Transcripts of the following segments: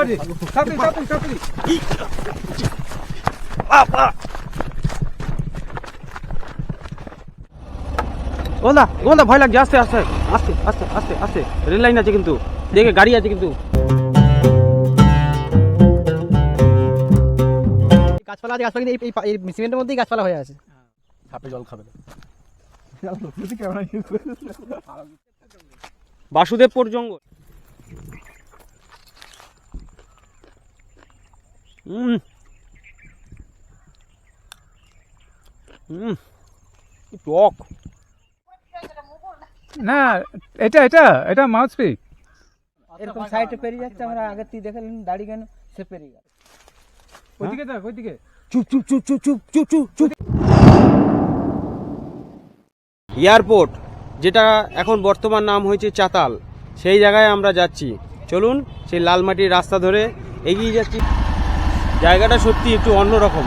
বাড়ি তাড়াতাড়ি তাড়াতাড়ি তাড়াতাড়ি গোলদা গোলদা ভয় লাগছে আস্তে আস্তে আস্তে আস্তে আস্তে আস্তে। রেল লাইন আছে কিন্তু দেখে গাড়ি আছে কিন্তু। গাছপালা আছে গাছপালা কিন্তু এই- সিমেন্টের মধ্যেই গাছপালা হয়ে আছে। সাপে জল খাবে বাসুদেবপুর জঙ্গল। হুম হুম টক না এটা এটা এটা মাউথ পিক এরকম সাইডে পেরিয়ে যাচ্ছে আমরা আগে তুই দেখে নিন দাড়ি কেন সে পেরিয়ে গেল। ওইদিকে দেখ ওইদিকে। চুপ চুপ চুপ চুপ চুপ চুপ চুপ চুপ। এয়ারপোর্ট যেটা এখন বর্তমান নাম হয়েছে চাতাল সেই জায়গায় আমরা যাচ্ছি। চলুন সেই লালমাটির রাস্তা ধরে এগিয়ে যাচ্ছি। জায়গাটা সত্যি একটু অন্যরকম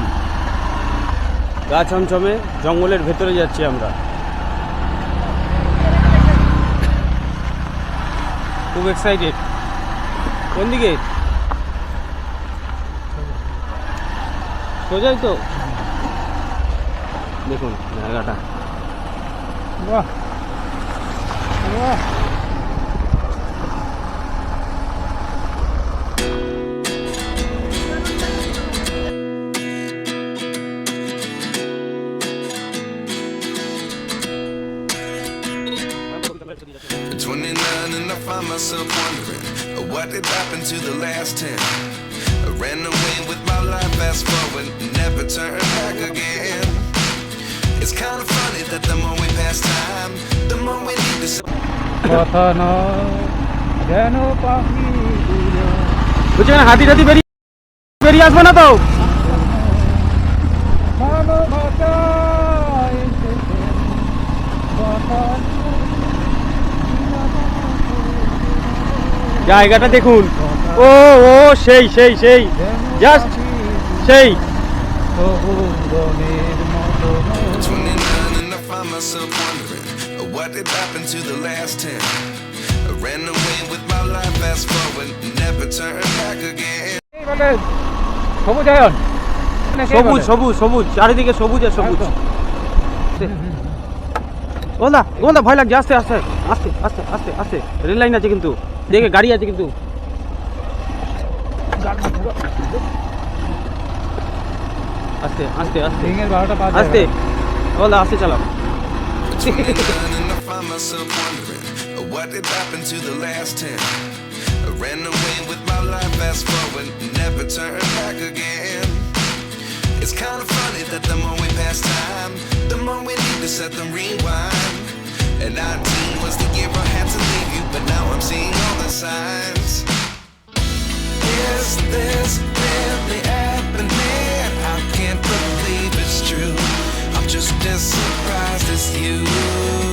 গা ছমছমে জঙ্গলের ভেতরে যাচ্ছি আমরা। খুব এক্সাইটেড কোন দিকে? সোজাই তো। দেখুন জায়গাটা। বাহ। বাহ। find myself wondering uh, what did happen to the last 10. I ran away with my life, fast forward, never turn back again. It's kind of funny that the more we pass time, the more we need to say. কথা নয় যেন পাখি উড়ে বলছি এখানে হাতি টাতি বেরিয়ে বেরিয়ে আসবে না তো মানবতা জায়গাটা দেখুন। ও ও সেই সেই সেই। জাস্ট সেই। সবুজের মতো 29 and I find myself wondering what did happen to the last 10. I ran away with my life, fast forward, never turn back again. এইভাবে সবুজায়ন সবুজ সবুজ সবুজ চারিদিকে সবুজ আর সবুজ। গোলদা গোলদা ভয় লাগছে আস্তে আস্তে আস্তে আস্তে আস্তে আস্তে। রেল লাইন আছে কিন্তু। দেখে গাড়ি আছে কিন্তু আস্তে আস্তে আস্তে রিংয়ের বারোটা পাঁচ আস্তে গোলদা আস্তে চালাও 29 and I find myself wondering uh, what did happen to the last 10. I ran away with my life, fast forward, never turn back again. It's kind of funny that the more we pass time, the more we need to set them rewind. And 19 was the year I had to leave you, But now I'm seeing all the signs. Is this really happening? I can't believe it's true. I'm just as surprised as you.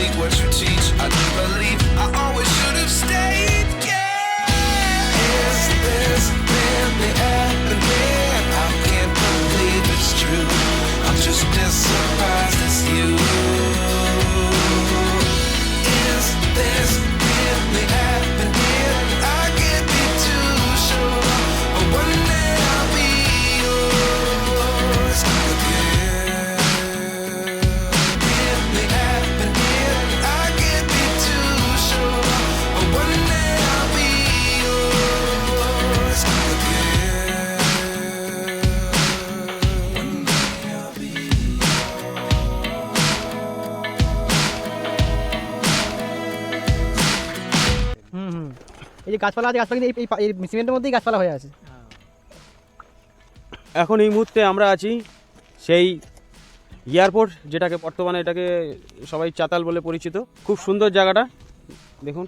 See what you এই যে গাছপালা আছে গাছপালা কিন্তু এই- এই সিমেন্টের মধ্যেই গাছপালা হয়ে আছে। এখন এই মুহূর্তে আমরা আছি সেই এয়ারপোর্ট যেটাকে বর্তমানে এটাকে সবাই চাতাল বলে পরিচিত। খুব সুন্দর জায়গাটা দেখুন।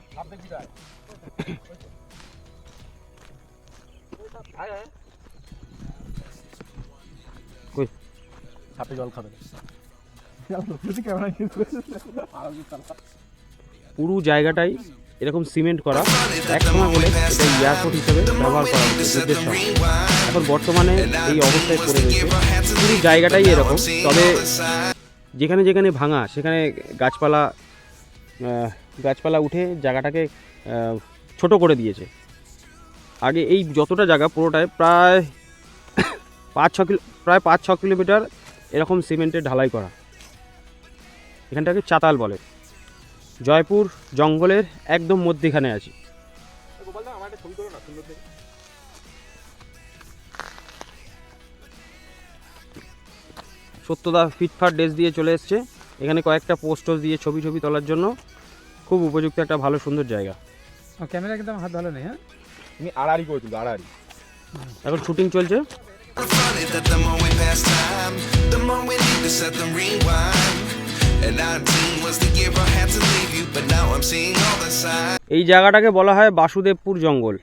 কই? সাপে জল খাবে। পুরো জায়গাটাই এরকম সিমেন্ট করা, এক সময় বলে এটা এয়ারপোর্ট হিসেবে ব্যবহার করা হতো, যুদ্ধের সময়। এখন বর্তমানে এই অবস্থায় পড়ে রয়েছে। পুরো জায়গাটাই এরকম, তবে যেখানে যেখানে ভাঙা, সেখানে গাছপালা গাছপালা উঠে জায়গাটাকে ছোট করে দিয়েছে। আগে এই যতটা জায়গা পুরোটায় প্রায় পাঁচ ছ কিলো, প্রায় পাঁচ ছ কিলোমিটার এরকম সিমেন্টের ঢালাই করা। এখানটাকে চাতাল বলে। জয়পুর জঙ্গলের একদম মধ্যেখানে আছি। সত্যদা ফিটফাট ড্রেস দিয়ে চলে এসছে। এখানে কয়েকটা পোস্টার দিয়ে ছবি ছবি তোলার জন্য খুব উপযুক্ত একটা ভালো সুন্দর জায়গা। ক্যামেরা কিন্তু হাত ভালো নেই হ্যাঁ? তুমি আড়াআড়ি করে তুলবে আড়াআড়ি। এখন শুটিং চলছে। The more we pass time, the more we need to set them rewind. And 19 was the year I had to leave you, but now I'm seeing all the signs. এই জায়গাটাকে বলা হয় বাসুদেবপুর জঙ্গল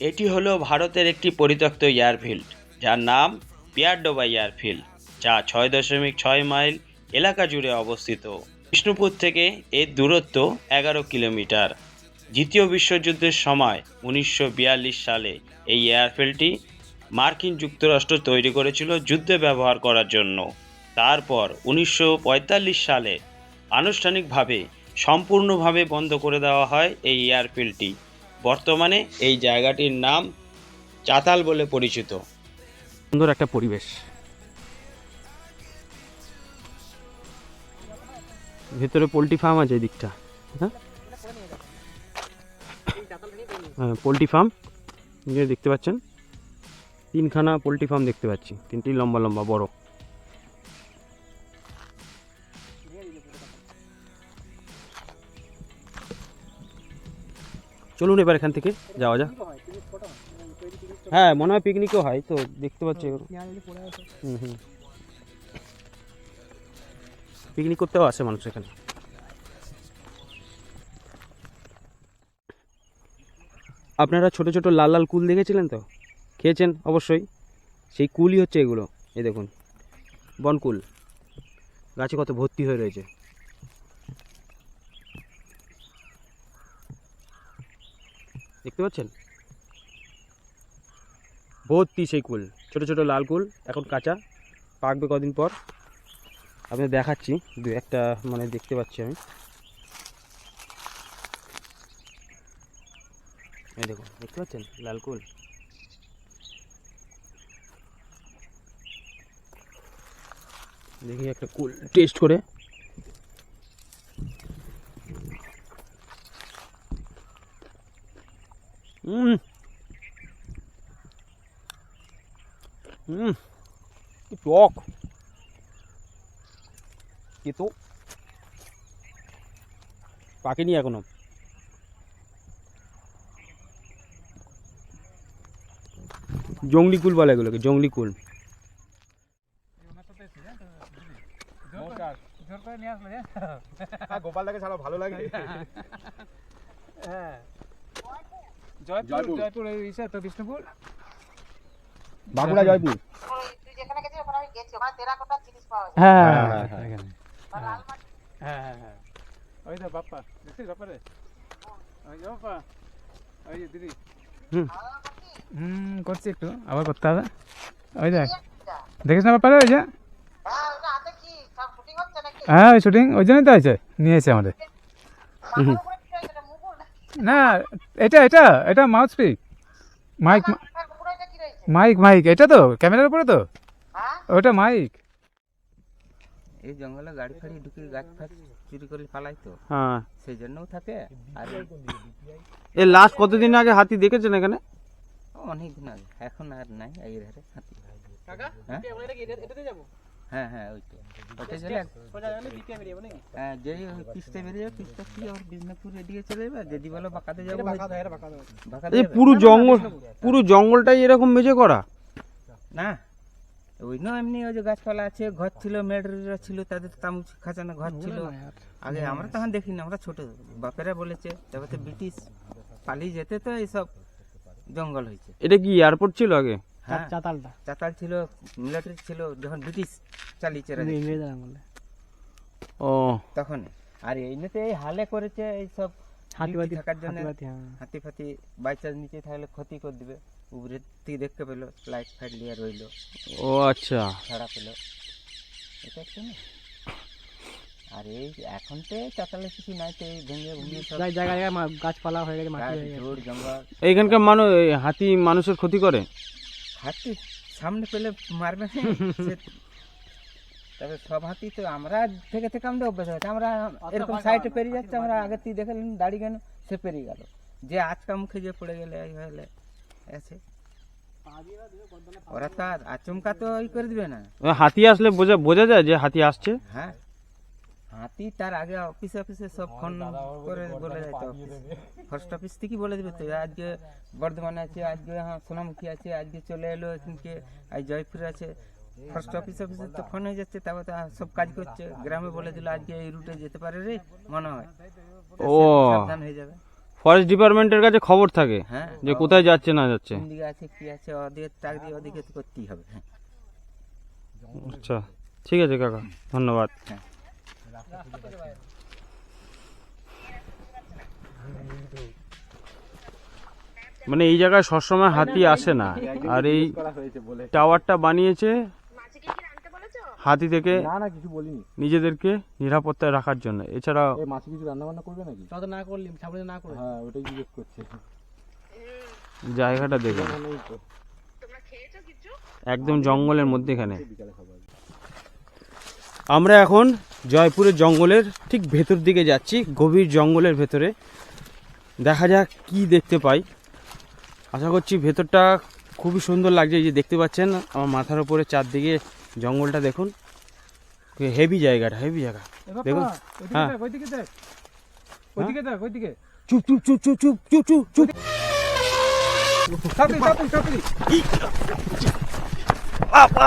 এটি হলো ভারতের একটি পরিত্যক্ত এয়ারফিল্ড, যার নাম পিয়ারডোবা এয়ারফিল্ড, যা ছয় দশমিক ছয় মাইল এলাকা জুড়ে অবস্থিত। বিষ্ণুপুর থেকে এর দূরত্ব এগারো কিলোমিটার। দ্বিতীয় বিশ্বযুদ্ধের সময় উনিশশো বিয়াল্লিশ সালে এই এয়ারফিল্ডটি মার্কিন যুক্তরাষ্ট্র তৈরি করেছিল যুদ্ধে ব্যবহার করার জন্য। তারপর উনিশশো পঁয়তাল্লিশ সালে আনুষ্ঠানিকভাবে সম্পূর্ণভাবে বন্ধ করে দেওয়া হয় এই এয়ারফিল্ডটি। বর্তমানে এই জায়গাটির নাম চাতাল বলে পরিচিত। সুন্দর একটা পরিবেশ। ভেতরে পোলট্রি ফার্ম আছে এই দিকটা হ্যাঁ? হ্যাঁ পোলট্রি ফার্ম। দেখতে পাচ্ছেন? তিনখানা পোলট্রি ফার্ম দেখতে পাচ্ছি। তিনটি লম্বা লম্বা, বড়। চলুন এবার এখান থেকে যাওয়া যাক। হ্যাঁ মনে হয় পিকনিকও হয়, তো দেখতে পাচ্ছি হুম হুম। পিকনিক করতেও আসে মানুষ এখানে। আপনারা ছোট ছোট লাল লাল কুল দেখেছিলেন তো? খেয়েছেন অবশ্যই। সেই কুলই হচ্ছে এগুলো, এই দেখুন। বনকুল। গাছে কত ভর্তি হয়ে রয়েছে। দেখতে পাচ্ছেন? ভর্তি সেই কুল, ছোট ছোট লাল কুল, এখন কাঁচা, পাকবে কদিন পর। আপনাদের দেখাচ্ছি, দু একটা মানে দেখতে পাচ্ছি আমি। দেখুন, দেখতে পাচ্ছেন? লাল কুল। দেখি একটা কুল টেস্ট করে। হুম হুম টক কিন্তু পাকেনি এখনও জংলি কুল বলে এগুলোকে জংলি কুল হ্যাঁ গোপালদাকে ছাড়া ভালো লাগে জয়পুর জয়পুর। এই ইসে তো বিষ্ণুপুর। বাঁকুড়া জয়পুর। তুই যেখানে গেছিস ওখানে আমি গেছি ওখানে টেরাকোটার জিনিস পাওয়া যায় হ্যাঁ। হ্যাঁ, হ্যাঁ হ্যাঁ। এখানে। লাল মাটি হ্যাঁ হ্যাঁ হ্যাঁ। ওই তো বাপ্পা দেখছিস বাপ্পা ওই যে বাপ্পা ওই যে দিদি। হুম। করছি একটু আবার করতে হবে। ওই দেখ। দেখিস না বাপ্পা রে ওই যে? হ্যাঁ ওটা হাতে কি সব শুটিং হচ্ছে নাকি? হ্যাঁ ওই শুটিং ওই জন্যই তো আছে নিয়ে এসে আমাদের মাথার উপরে কি রয়েছে এটা মুকুল নাকি না এটা এটা এটা mouth speak mic mic mic এটা তো ক্যামেরার উপরে তো? হ্যাঁ? ওটা মাইক এই জঙ্গলে গাড়ি ফাড়ি ঢুকে গাছ ফাছ চুরি করে পালাই তো। হ্যাঁ। সেই জন্যও থাকে আর এ লাস্ট কতদিন আগে হাতি দেখেছেন এখানে? অনেক দিন আগে এখন আর নাই এই ধারে হাতি। কাকা হ্যাঁ? হ্যাঁ হ্যাঁ ওটা গেলে বেরিয়ে হ্যাঁ যেই কি আর বিষ্ণুপুর এদিকে চলে যাবে? যদি বলো বাঁকাতে যাব এই? পুরো জঙ্গল পুরো জঙ্গলটাই এরকম মেজে করা? না ওই না এমনি ওই যে গাছপালা আছে ঘর ছিল মেডরা ছিল তাদের তামু খাঁচানো ঘর ছিল। আগে আমরা তখন দেখিনি আমরা ছোট বাপেরা বলেছে তারপর তো ব্রিটিশ পালিয়ে যেতে তো এইসব জঙ্গল হয়েছে। এটা কি এয়ারপোর্ট ছিল আগে? হ্যাঁ চাতালটা। চাতাল ছিল মিলিটারি ছিল যখন ব্রিটিশ চালিয়েছে রাজা, ইংরেজরা আমলে ও। তখন। আর এইনাতে এই হালে করেছে এই সব হাতিবাতি থাকার জন্য হ্যাঁ। হাতি ফাতি বাইচান্স নিচে থাকলে ক্ষতি করে দিবে। উপরে থেকে দেখতে পেল লাইট ফাইট লিয়ে রইল। ও আচ্ছা। ছাড়া পেল। এটা একটা না। আর এই এখন তো চাতালে কিছু নাই তো এই ভেঙে ভেঙে সব জায়গায় জায়গায় গাছপালা হয়ে গেছে মাটি হয়ে গেছে। জঙ্গল। এইখানকার মানুষ এই হাতি মানুষের ক্ষতি করে? হাতি সামনে পেলে মারবে। তবে সব হাতি তো আমরা থেকে থেকে আমাদের অভ্যাস হয়েছে। আমরা এরকম সাইডে পেরিয়ে যাচ্ছে আমরা আগে তুই দেখালেন দাড়ি কেন? সে পেরিয়ে গেল। যে আজকা মুখে যে পড়ে গেলে এই হলে আছে ওরা তো আর আচমকা তো ওই করে দিবে না। হাতি আসলে বোঝা বোঝা যায় যে হাতি আসছে। হ্যাঁ। হাতি তার আগে অফিসে অফিসে সব ফোন করে বলে যায় তো ফার্স্ট অফিস থেকে বলে দিবে তো আজকে বর্ধমানে আছে আজকে হ্যাঁ সোনামুখী আছে আজকে চলে এলো এখানকে আজ জয়পুর আছে। ফার্স্ট অফিস অফিসে তো ফোন হয়ে যাচ্ছে তারপর তো সব কাজ করছে। গ্রামে বলে দিল আজকে এই রুটে যেতে পারে রে মনে হয়। ও। সাবধান হয়ে যাবে। ফরেস্ট ডিপার্টমেন্টের কাছে খবর থাকে হ্যাঁ। যে কোথায় যাচ্ছে না যাচ্ছে। কোন দিকে আছে কি আছে ওদিকে টাক দিয়ে ওদিকে করতেই হবে। হ্যাঁ আচ্ছা ঠিক আছে কাকা ধন্যবাদ। হ্যাঁ। মানে এই জায়গায় সবসময় হাতি আসে না। আর এই টাওয়ারটা বানিয়েছে হাতি থেকে না না কিছু বলিনি। নিজেদেরকে নিরাপত্তায় রাখার জন্য। এছাড়া এই মাছে কিছু রান্না বান্না করবে নাকি? যত না করলি সামনে না করে হ্যাঁ ওটাই জিজ্ঞেস করছে। জায়গাটা দেখুন একদম জঙ্গলের মধ্যেখানে। আমরা এখন জয়পুরের জঙ্গলের ঠিক ভেতর দিকে যাচ্ছি গভীর জঙ্গলের ভেতরে। দেখা যাক কি দেখতে পাই। আশা করছি ভেতরটা খুবই সুন্দর লাগছে এই যে দেখতে পাচ্ছেন আমার মাথার উপরে চারদিকে জঙ্গলটা দেখুন। হেভি জায়গাটা হেভি জায়গা। দেখুন হ্যাঁ। ওইদিকে চুপ চুপ চুপ চুপ চুপ চুপ চুপ চুপ। সাপড়ি সাপড়ি সাপড়ি বাবা!